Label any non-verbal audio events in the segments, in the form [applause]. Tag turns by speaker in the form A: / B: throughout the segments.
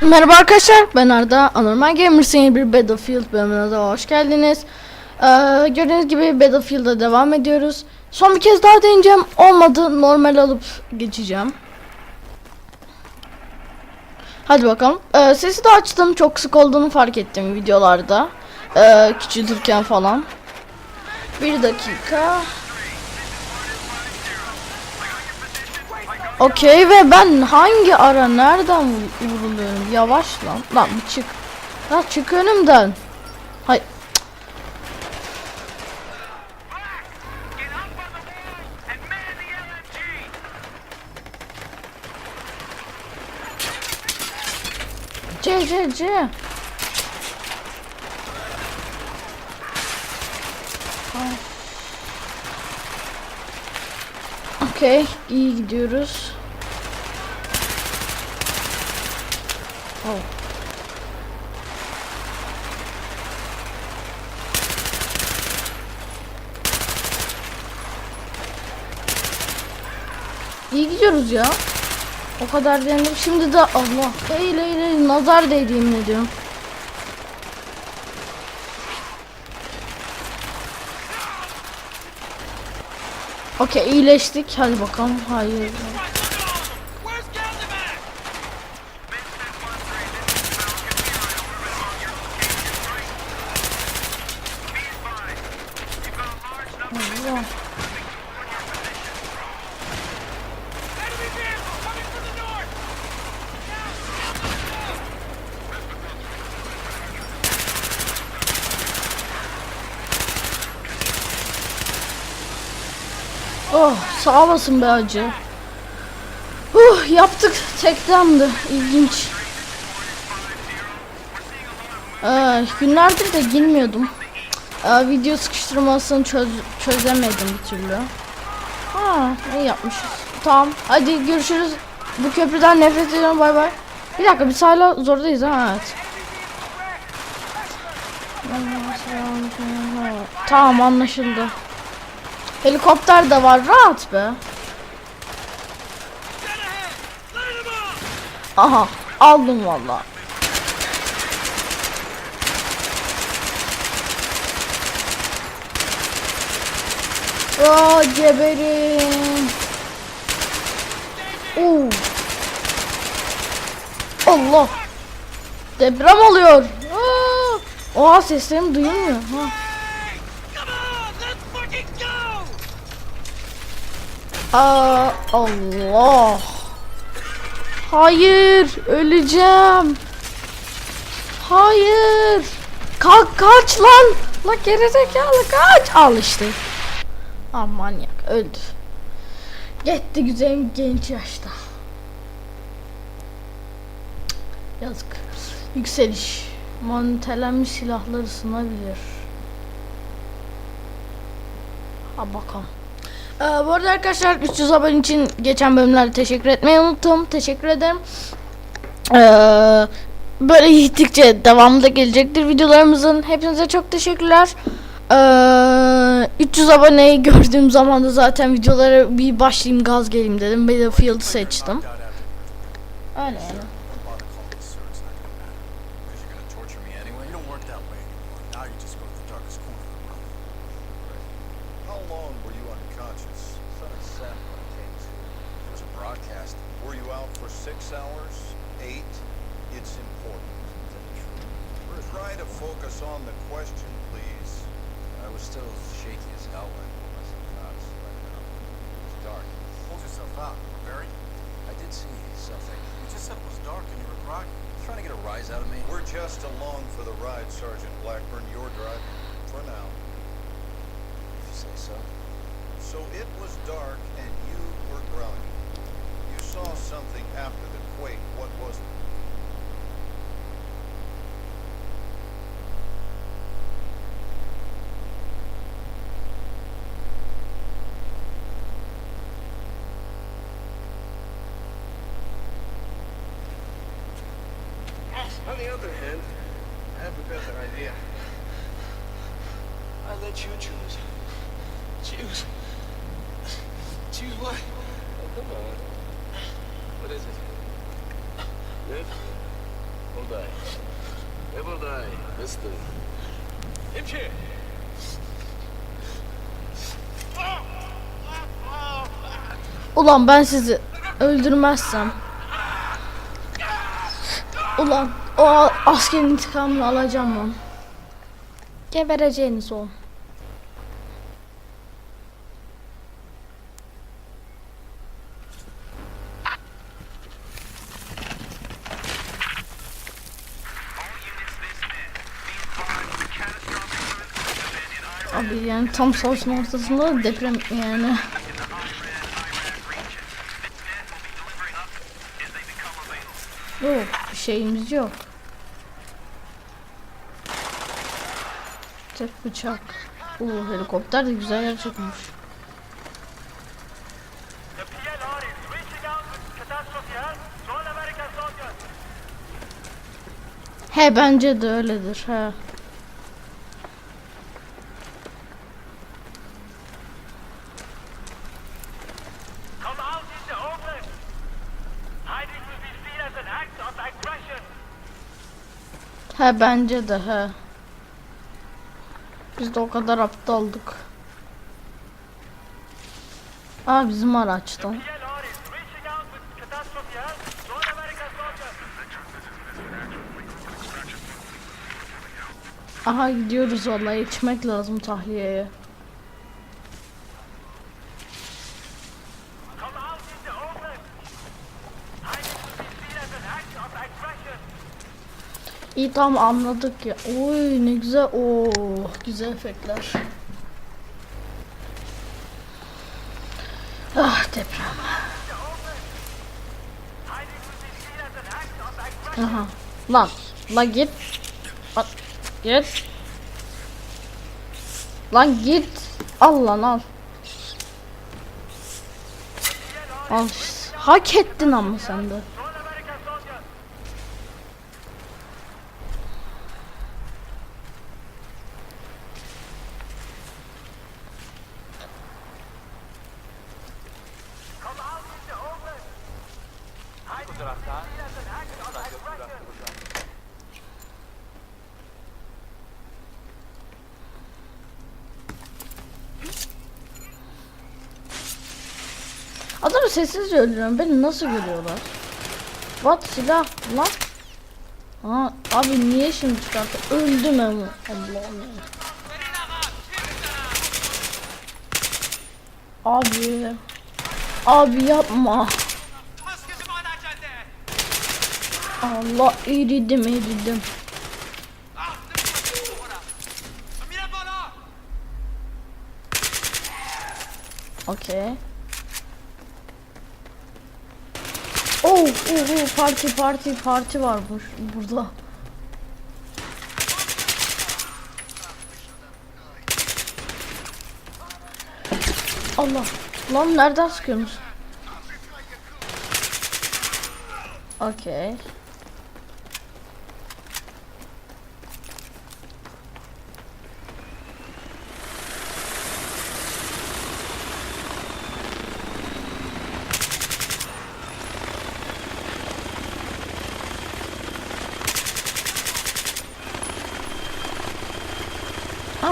A: Merhaba arkadaşlar ben Arda Anormal Gamers'ın yeni bir Battlefield bölümüne de hoş geldiniz. Ee, Gördüğünüz gibi Battlefield'a devam ediyoruz. Son bir kez daha deneyeceğim olmadı normal alıp geçeceğim. Hadi bakalım. Ee, Sesi de açtım çok sık olduğunu fark ettim videolarda. Ee, Küçültürken falan. Bir dakika Okey ve ben hangi ara nereden vur- vuruluyorum? Yavaş lan. Lan bir çık. Lan çık önümden. Hay. C C C. Okey, iyi gidiyoruz. Oh. İyi gidiyoruz ya. O kadar denedim. Şimdi de Allah. Değil değil. Nazar değdi yemin ediyorum. Okey iyileştik. Hadi bakalım. Hayır. Allah. Oh sağ olasın be acı. Uh yaptık tekramdı ilginç. Ee, günlerdir de girmiyordum. Ee, video sıkıştırmasını çöz çözemedim bir türlü. Ha iyi yapmışız. Tamam hadi görüşürüz. Bu köprüden nefret ediyorum bay bay. Bir dakika biz hala zordayız ha evet. Tamam anlaşıldı. Helikopter de var rahat be. Aha aldım valla. Aa geberin. Oo. Allah. Deprem oluyor. Aa. Oha seslerim duyulmuyor. Ha. Aa, Allah. Hayır, öleceğim. Hayır. Kalk kaç lan. La gerizekalı kaç. Al işte. Aa manyak öldü. Gitti güzel genç yaşta. Yazık. Yükseliş. Montelenmiş silahlar ısınabilir. Ha bakalım. Ee, bu arada arkadaşlar 300 abone için geçen bölümlerde teşekkür etmeyi unuttum. Teşekkür ederim. Ee, böyle gittikçe devamı da gelecektir videolarımızın. Hepinize çok teşekkürler. Ee, 300 aboneyi gördüğüm zaman da zaten videolara bir başlayayım gaz geleyim dedim. Battlefield'ı seçtim. Öyle yani.
B: How long were you unconscious?
C: Sun had set when I came to. There was a broadcast.
B: Were you out for six hours? Eight? It's important. Try to focus on the question, please.
C: I was still shaky as hell when I was cops. Um, it was dark. Hold yourself out. Barry? I did see something. You just said it was dark and you were groggy. Trying to get a rise out of me?
B: We're just along for the ride, Sergeant Blackburn. You're driving. For now.
C: If you say so.
B: So it was dark and you were groggy. You saw something after the quake. What was it?
D: On the other hand, I have a better idea. I let you choose. Choose. Choose what? Oh, come on. What is it? Live? buradayız. Ve buradayız. Mıstık. Hemşire.
A: Ulan ben sizi öldürmezsem. Ulan o askerin intikamını alacağım lan. Gebereceğiniz o. Abi yani tam savaşın ortasında da deprem yani. Yok bir şeyimiz yok. Tek bıçak. Oo helikopter de güzel yer çıkmış. He bence de öyledir he.
E: Come out in the open. Hiding will be seen as an act of aggression.
A: He bence de he. Biz de o kadar aptaldık. Aa bizim araçtan. Aha gidiyoruz vallahi yetişmek lazım tahliyeye.
E: Come out in the open. Hiding will be seen as an act of aggression.
A: İyi tamam anladık ya. Oy ne güzel. Oo güzel efektler. Ah deprem. Aha. Lan. Lan git. Lan git. Lan git. Al lan al. Al. Hak ettin ama sen de.
E: To all American soldiers. Come out in the open. Of aggression.
A: Adamı sessizce öldürüyorum. Beni nasıl görüyorlar? What silah lan? Ha abi niye şimdi çıkarttı? Öldüm ama. Allah'ım. Abi. Abi yapma. Allah eridim eridim. Okey. Oh, oh, oh, parti parti parti var bu burada. Allah. Lan nereden sıkıyorsunuz? Okey.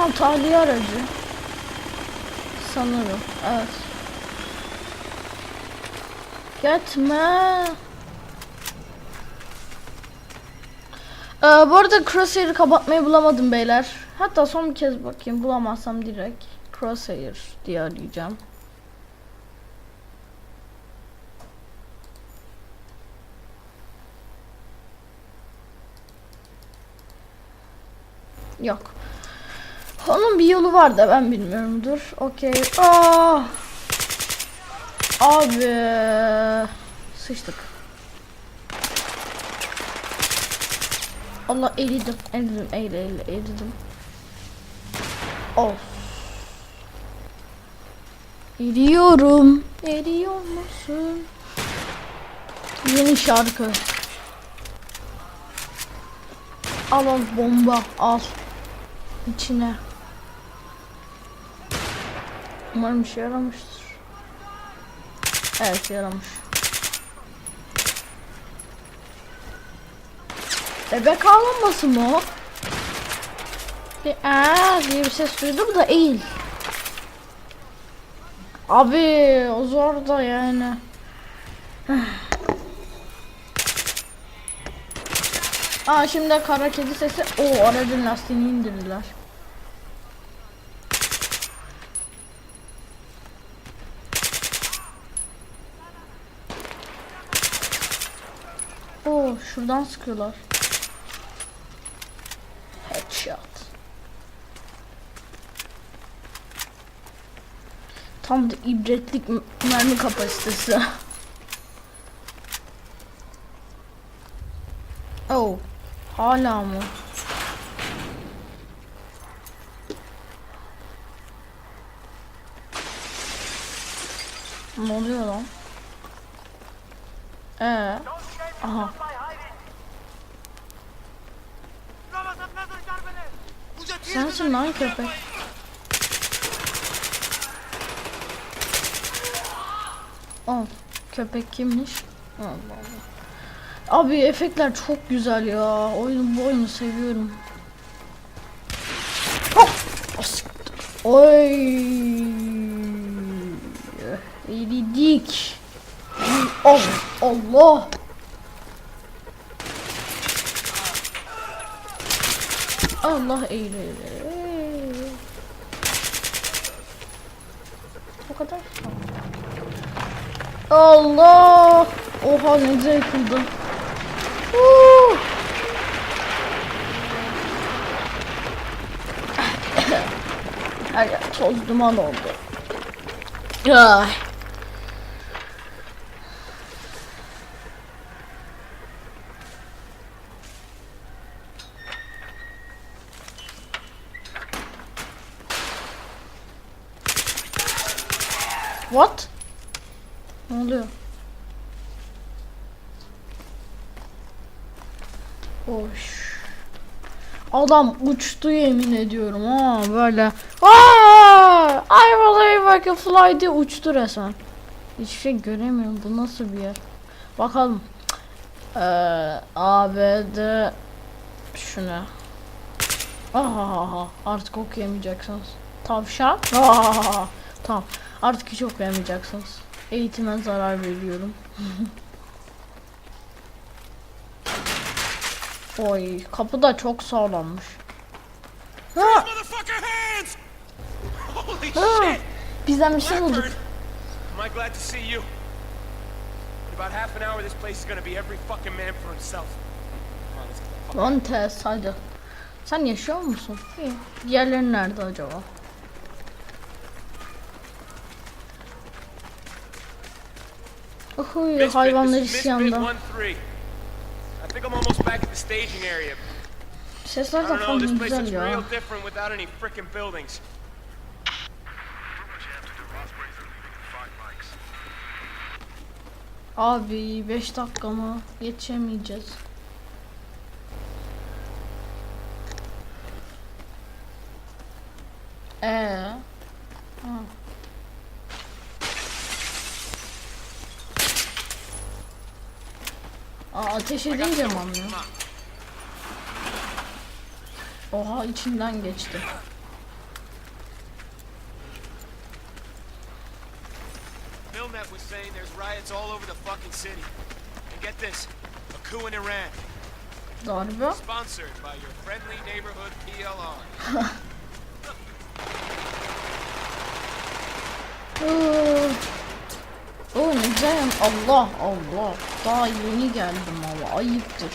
A: Aa tahliye aracı. Sanırım. Evet. Gitme. Ee, bu arada Crosshair'ı kapatmayı bulamadım beyler. Hatta son bir kez bakayım bulamazsam direkt Crosshair diye arayacağım. Yok. Onun bir yolu var da ben bilmiyorum. Dur. Okey. Aa! Abi. Sıçtık. Allah eridim. Eridim. Eğil eğil eridim. Of. Eriyorum. Eriyor musun? Yeni şarkı. Al al bomba al. İçine. Umarım işe yaramıştır. Evet yaramış. Bebek ağlaması mı o? Bir aa diye bir ses duydum da eğil. Abi o zor da yani. [sighs] Aa şimdi kara kedi sesi. O aracın lastiğini indirdiler. Oo şuradan sıkıyorlar. Headshot. Tam da ibretlik mermi kapasitesi. [laughs] Oh. Hala mı? Ne oluyor lan? Ee, aha. Sensin lan köpek. Al. Köpek kimmiş? Allah Allah. Abi efektler çok güzel ya. Oyun bu oyunu seviyorum. Hop! As- Oy! Eridik. Oh, Allah! Allah eğri. O kadar. Allah! Oha ne güzel yıkıldı. Her yer toz duman oldu. Ay. What? Ne oluyor? Hoş. Adam uçtu yemin ediyorum ha böyle. Aa! I believe I can fly diye uçtu resmen. Hiçbir şey göremiyorum. Bu nasıl bir yer? Bakalım. Ee, ABD şuna. Ahahaha. Artık okuyamayacaksınız. Tavşan. Ahahaha. Tamam. Artık hiç okuyamayacaksınız. Eğitime zarar veriyorum. [laughs] Oy kapı da çok sağlammış. Ha, ha. Bizden bir şey bulduk.
D: Am I glad to see you? In about half an hour, this place is gonna be every fucking man for himself.
A: Montes hadi. Sen yaşıyor musun? İyi. Diğerleri nerede acaba? Uhu
D: Misfit,
A: hayvanlar
D: this is Misfit
A: isyanda.
D: 1-3. I think I'm almost back at the staging area. I
A: Sesler de falan güzel ya. Abi 5 dakika mı? Yetişemeyeceğiz. Ee. Ha. Aa, ateş edince mi anlıyor? Oha içinden geçti.
D: Milnet was saying there's riots all over the fucking city. And get this, a coup in Iran,
A: Darbe.
D: sponsored by your friendly neighborhood PLR. [laughs] [laughs]
A: Yan- Allah Allah. Daha yeni geldim ama ayıptır.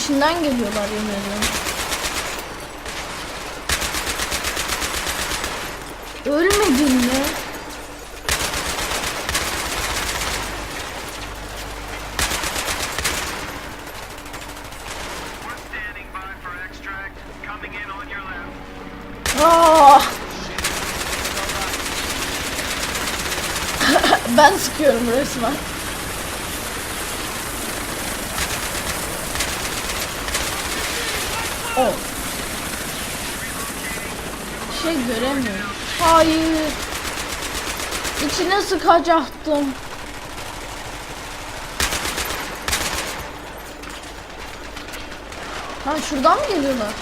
A: içinden geliyorlar yemin ediyorum. Ölmedin mi? Oh. [laughs] ben sıkıyorum resmen. Oh. Bir şey göremiyorum. Hayır. İçine sıkacaktım. Ha şuradan mı geliyorlar?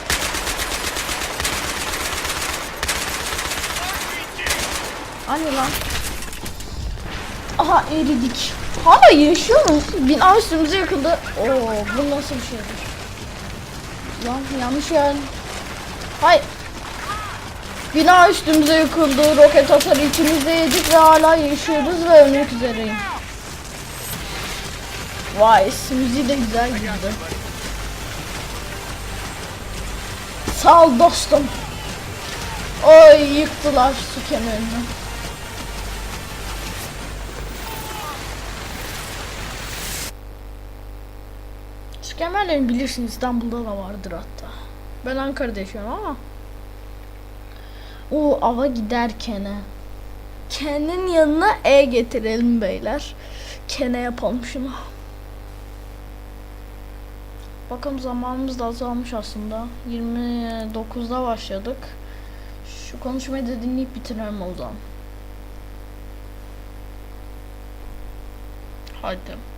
A: Hani lan? Aha eridik. Hala yaşıyor muyuz? Bina üstümüze yıkıldı. Oo bu nasıl bir şeydir? Lan yanlış yer. Hay. Bina üstümüze yıkıldı. Roket atarı içimizde yedik ve hala yaşıyoruz ve ölmek üzereyim. Vay müziği de güzel girdi. Sağ ol dostum. Oy yıktılar su kemerini. Kemerlerini bilirsin İstanbul'da da vardır hatta. Ben Ankara'da yaşıyorum ama. O ava giderken Ken'in yanına E getirelim beyler. Ken'e yapalım şunu. Bakalım zamanımız da azalmış aslında. 29'da başladık. Şu konuşmayı da dinleyip bitirelim o zaman. Hadi.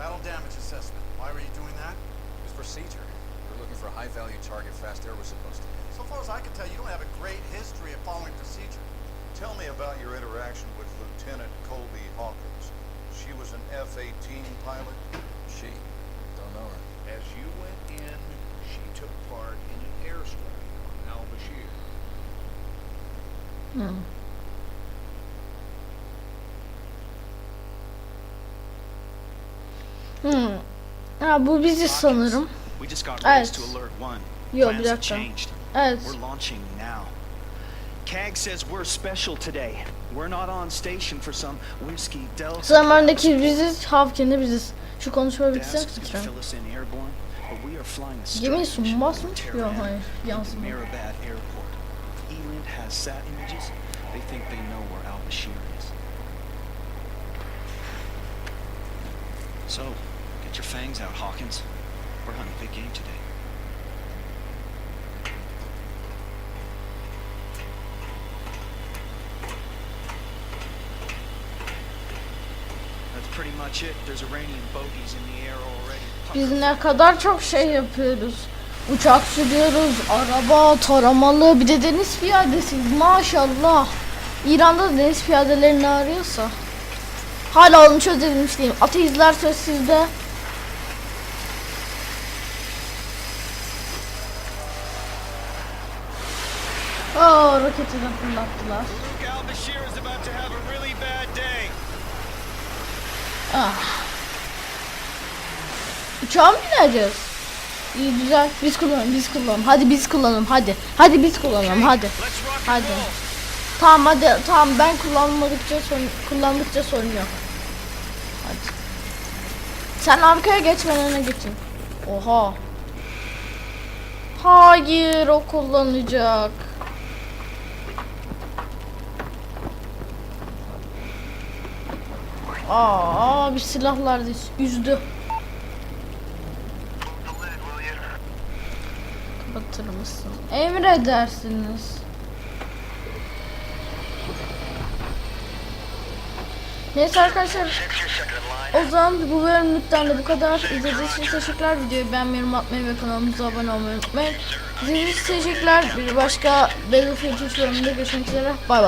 F: Battle damage assessment. Why were you doing that?
C: It was procedure. We were looking for a high-value target fast air was supposed to hit.
F: So far as I can tell, you don't have a great history of following procedure.
B: Tell me about your interaction with Lieutenant Colby Hawkins. She was an F-18 pilot.
C: She? Don't know her.
G: As you went in, she took part in an airstrike on Al Bashir.
A: Hmm. Hmm. Ha bu bizi sanırım. Evet. Yo bir dakika. Evet.
H: CAG says we're special today. We're not on station for some whiskey delta.
A: Zamandaki biziz, Havkin'de biziz. Şu konuşma bitsin Gemiyi
H: strike
A: sunmaz mı? Yok hayır.
H: Airport. Eland has sat images. They think they know where Al Bashir is. So, get your fangs out, Hawkins. We're hunting big game today.
A: Biz ne kadar çok şey yapıyoruz. Uçak sürüyoruz, araba, taramalı, bir de deniz piyadesiyiz maşallah. İran'da da deniz piyadeleri ne arıyorsa. Hala onu çözebilmiş değilim. Ateizler söz sizde. Oo, roketi de fırlattılar.
G: Luke Al Bashir is about to have a really bad day.
A: Ah. Uçağa mı bineceğiz? İyi güzel. Biz kullanalım, biz kullanalım. Hadi biz kullanalım, hadi. Hadi biz kullanalım, hadi. Hadi. Tamam hadi, tamam ben kullanmadıkça sorun, kullandıkça sorun yok. Hadi. Sen arkaya geç, ben öne geçeyim. Oha. Hayır, o kullanacak. Aa, abi silahlar da üzdü. Kapatır mısın? Emredersiniz. Neyse arkadaşlar. O zaman bu bölümlükten de bu kadar. İzlediğiniz için teşekkürler. Videoyu beğenmeyi, atmayı ve kanalımıza abone olmayı unutmayın. İzlediğiniz için teşekkürler. Bir başka Battlefield 3 bölümünde görüşmek üzere. Bay bay.